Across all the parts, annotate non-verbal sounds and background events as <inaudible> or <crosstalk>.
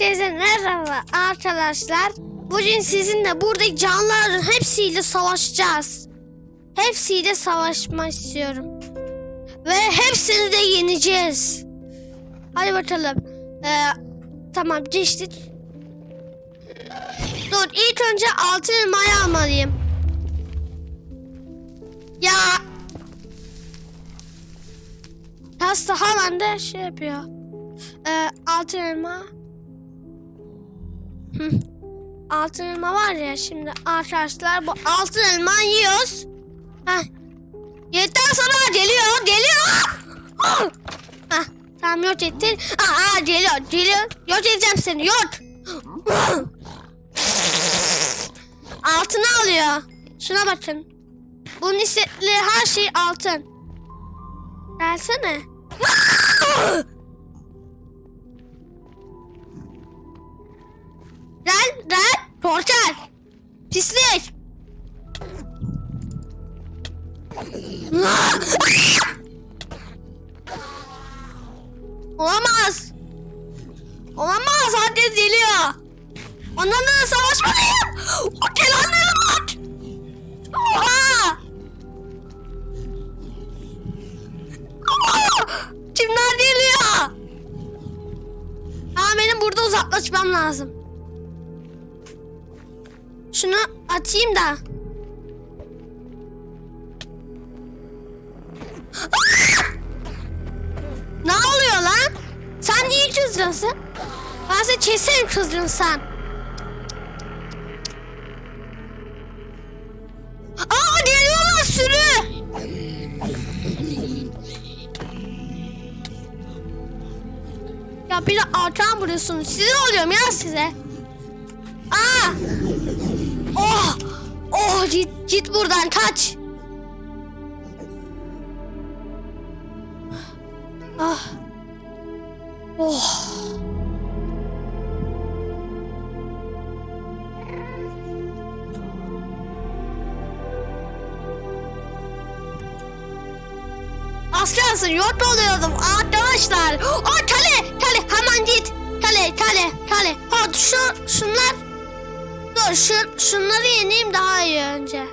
Herkese merhaba arkadaşlar. Bugün sizinle buradaki canlıların hepsiyle savaşacağız. Hepsiyle savaşmak istiyorum. Ve hepsini de yeneceğiz. Hadi bakalım. Ee, tamam geçtik. Dur ilk önce altın elmayı almalıyım. Ya. Hasta hemen de şey yapıyor. Ee, altın elma. Altın elma var ya şimdi arkadaşlar bu altın elma yiyoruz. Heh. Yedikten sonra geliyor geliyor. Heh, tamam yok ettin. Aa, geliyor geliyor. Yok edeceğim seni yok. Altını alıyor. Şuna bakın. Bunun istediği her şey altın. Gelsene. Olamaz. Olamaz. Herkes geliyor. Onlarla savaşmalıyım. O gelenlere bak. Oha. Kimler geliyor? Aa, benim burada uzaklaşmam lazım. Şunu atayım da. Kızıyorsun? Ben seni keserim kızdın sen. Aa geliyorlar sürü. Ya bir de arkadan vuruyorsunuz. Size oluyorum ya size. Aa! Oh! Oh git, git buradan kaç. Ah. Oh. Aslansın yok oluyordum arkadaşlar. O kale kale hemen git. Kale kale kale. Ha şu şunlar. Dur şu şunları yeneyim daha iyi önce.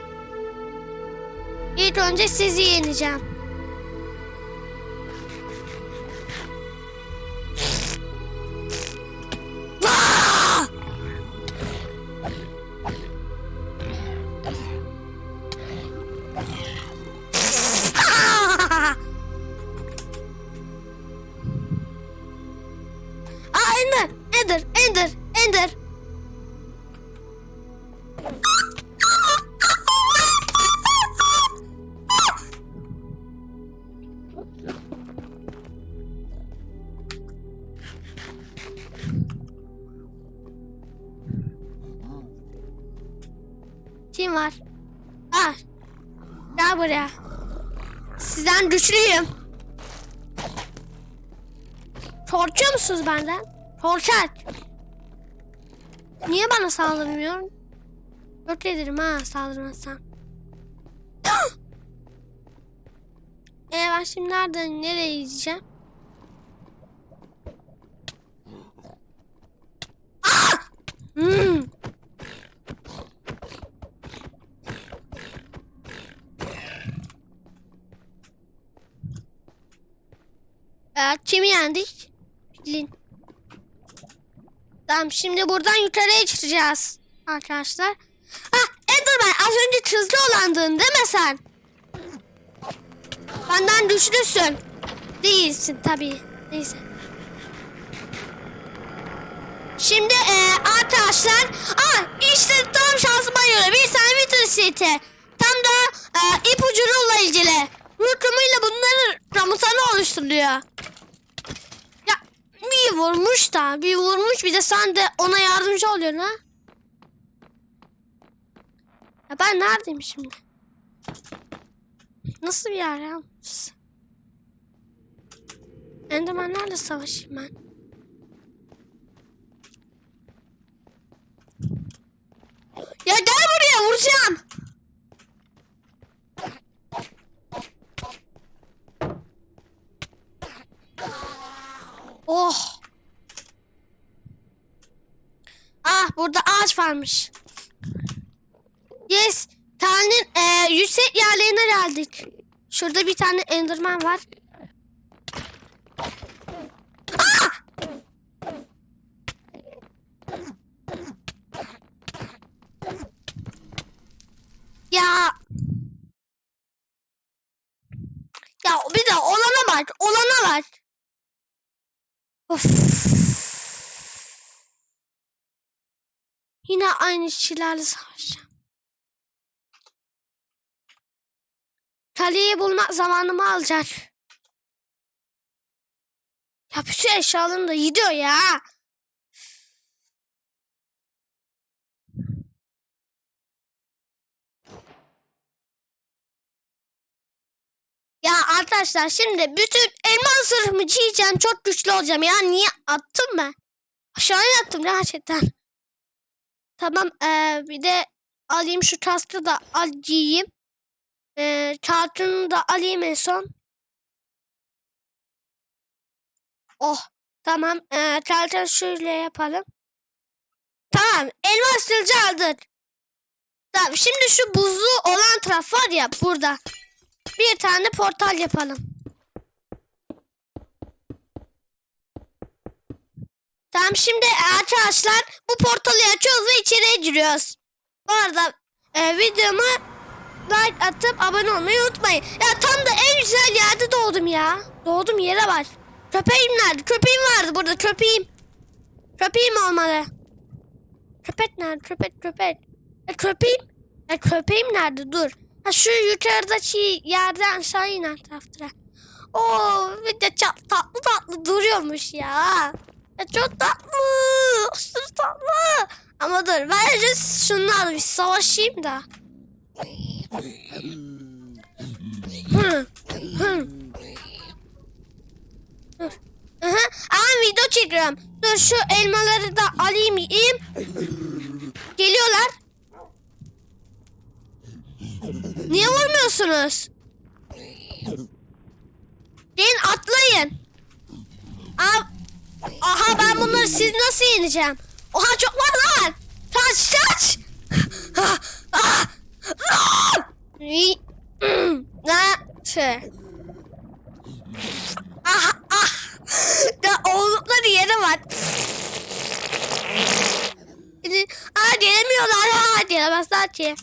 İlk önce sizi yeneceğim. Kim var? Ah. Gel buraya. Sizden güçlüyüm. Korkuyor musunuz benden? Korkak. Niye bana saldırmıyorsun? Yok ederim ha saldırmazsan. <gasps> e ben şimdi nereden nereye gideceğim? Ah! Hmm. Evet, kimi yendik? Lin. Tamam şimdi buradan yukarıya çıkacağız arkadaşlar. Ah Enderman az önce hızlı olandın değil mi sen? Benden güçlüsün. Değilsin tabii. Neyse. Şimdi e, arkadaşlar ah işte tam şansıma göre bir tane Wither seti. Tam da e, ipucuyla ilgili. Rıkımıyla bunların ramutanı oluşturuyor. Vurmuş da bir vurmuş bir de sen de ona yardımcı oluyorsun ha. Ya ben neredeyim şimdi? Nasıl bir yer ya? Enderman'larla savaşayım ben. Ya gel buraya vuracağım. Oh. Ah burada ağaç varmış. Yes. Tanrı'nın e, yüksek yerlerine geldik. Şurada bir tane enderman var. Ah! Ya. Ya bir de olana bak. Olana bak. Of. Yine aynı kişilerle savaşacağım. Kaleyi bulmak zamanımı alacak. Ya bütün eşyalarım da gidiyor ya. Ya arkadaşlar şimdi bütün elmas zırhımı giyeceğim. Çok güçlü olacağım. Ya niye attım ben? Aşağıya attım gerçekten. Tamam eee, bir de alayım şu kaskı da al giyeyim. Eee kartını da alayım en son. Oh tamam eee kartını şöyle yapalım. Tamam elmas kılıcı aldık. Tamam şimdi şu buzlu olan taraf var ya burada. Bir tane portal yapalım. Tamam şimdi arkadaşlar bu portalı açıyoruz ve içeriye giriyoruz. Bu arada e, videoma like atıp abone olmayı unutmayın. Ya tam da en güzel yerde doğdum ya. Doğdum yere var. Köpeğim nerede? Köpeğim vardı burada köpeğim. Köpeğim olmalı. Köpek nerede? Köpek köpek. E, köpeğim. E, köpeğim nerede? Dur. Ha, şu yukarıdaki yerden aşağı inen taraftıra. Oo bir de tatlı tatlı duruyormuş ya. Ya çok tatlı. Aşırı tatlı. Ama dur bence şunlarla bir savaşayım da. Aha, ama video çekiyorum. Dur şu elmaları da alayım yiyeyim. Geliyorlar. Niye vurmuyorsunuz? Gelin atlayın. Ben bunları siz nasıl yeneceğim? Oha çok var lan. Kaç kaç. Ah, ah. Ya oldukları yere var. Aa gelemiyorlar. Ha gelemezler ki.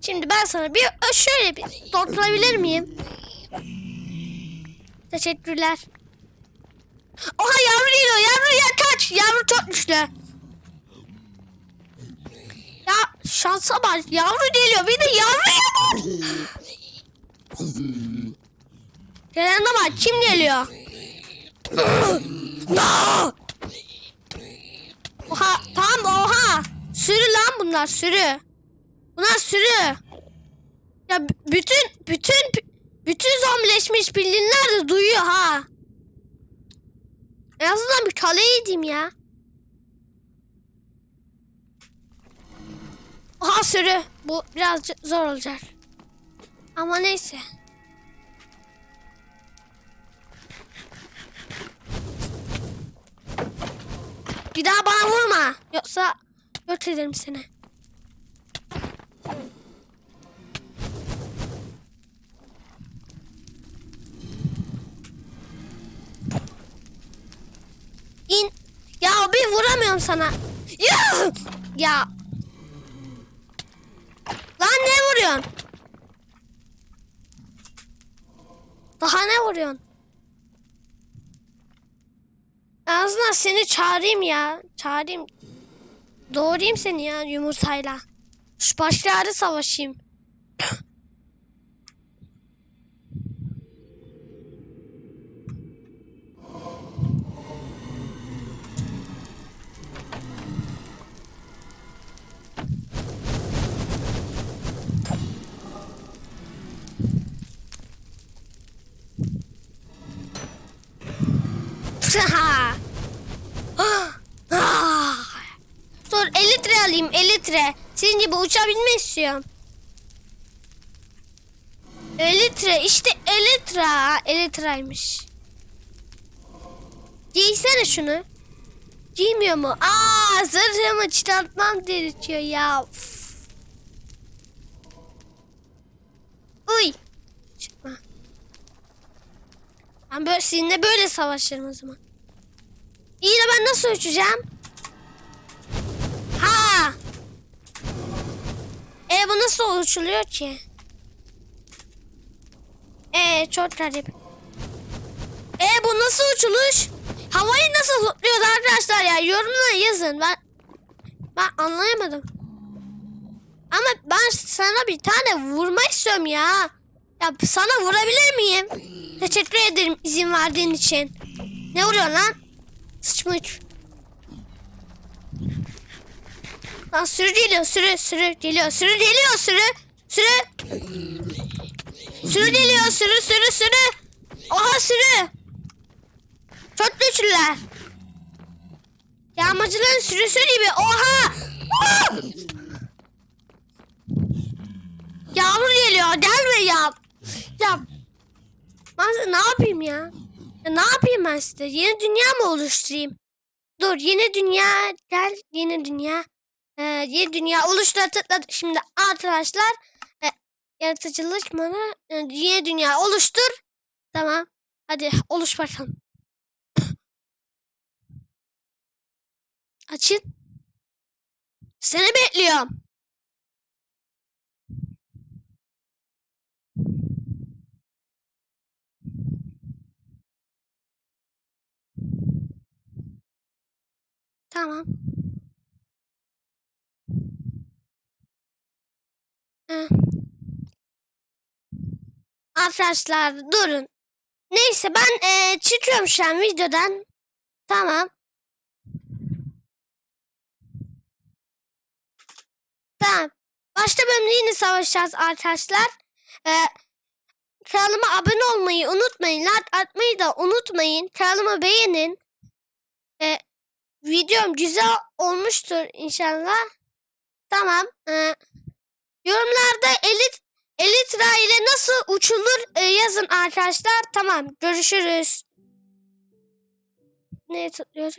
Şimdi ben sana bir şöyle bir doldurabilir miyim? Teşekkürler. Oha yavru geliyor. Yavru ya kaç. Yavru çok güçlü. Ya şansa bak. Yavru geliyor. Bir de yavruya bak. Gelene bak. Kim geliyor? oha. Tamam oha. Sürü lan bunlar sürü. Bunlar sürü. Ya bütün bütün bütün zombileşmiş bildiğinler de duyuyor ha. En azından bir kaleye gideyim ya. Aha sürü. Bu birazcık zor olacak. Ama neyse. Bir daha bana vurma. Yoksa yok ederim seni. Bir vuramıyorum sana. Ya. Ya. Lan ne vuruyorsun? Daha ne vuruyorsun? En seni çağırayım ya. Çağırayım. Doğrayayım seni ya yumurtayla. Şu başlarda savaşayım. Dur 50 litre alayım 50 litre. Senin gibi uçabilmek istiyorum. 50 litre işte 50 litre. 50 liraymış. Giysene şunu. Giymiyor mu? Aa zırhımı çıkartmam gerekiyor ya. Uf. Uy. Çıkma. Ben böyle sizinle böyle savaşırım o zaman. İyi de ben nasıl uçacağım? E bu nasıl uçuluyor ki? E çok garip. E bu nasıl uçuluş? Havayı nasıl zıplıyoruz arkadaşlar ya? Yorumlara yazın. Ben ben anlayamadım. Ama ben sana bir tane vurma istiyorum ya. Ya sana vurabilir miyim? Teşekkür ederim izin verdiğin için. Ne vuruyor lan? Sıçmış. Lan sürü geliyor sürü sürü geliyor sürü geliyor sürü sürü. Sürü geliyor sürü sürü sürü. Oha sürü. Çok güçlüler. Yağmacıların sürüsü gibi. Oha! Ah! Yağmur geliyor. Gelme ya. Ya ben ne yapayım ya? ya? Ne yapayım ben size? Yeni dünya mı oluşturayım? Dur yeni dünya gel yeni dünya. Ee, yeni dünya oluştur tıkladık. Şimdi arkadaşlar e, yaratıcılık bana e, yeni dünya oluştur. Tamam. Hadi oluş bakalım. Açın. Seni bekliyorum. Tamam. Arkadaşlar durun. Neyse ben eee, çıkıyorum şu an videodan. Tamam. Tamam. Başta bölümde yine savaşacağız arkadaşlar. Ee, kanalıma abone olmayı unutmayın. Like atmayı da unutmayın. Kanalımı beğenin. Ee, videom güzel olmuştur inşallah. Tamam. Ee, yorumlarda elit elitra ile nasıl uçulur e, yazın arkadaşlar. Tamam. Görüşürüz. Ne tıklıyoruz?